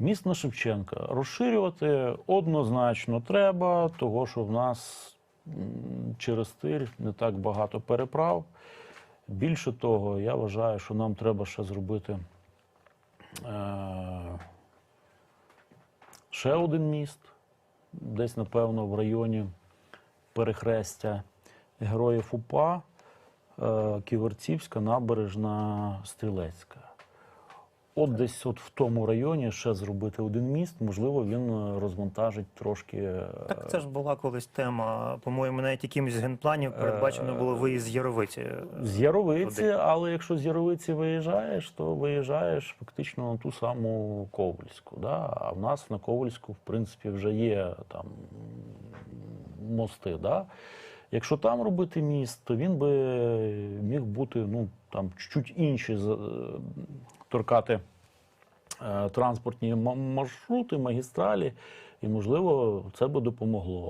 Міст на Шевченка розширювати однозначно треба, того що в нас через тир не так багато переправ. Більше того, я вважаю, що нам треба ще зробити е- ще один міст, десь, напевно, в районі перехрестя Героїв УПА, е- Ківерцівська, набережна Стрілецька. От десь от в тому районі ще зробити один міст, можливо, він е, розвантажить трошки. е, Так це ж була колись тема. По-моєму, навіть якимось генпланів передбачено було виїзд з Яровиці. З Яровиці, туди. але якщо з Яровиці виїжджаєш, то виїжджаєш фактично на ту саму Ковальську. Да? А в нас на Ковальську, в принципі, вже є там мости. Да? Якщо там робити міст, то він би міг бути ну, там чуть інші е, торкати е, транспортні маршрути, магістралі, і можливо це би допомогло.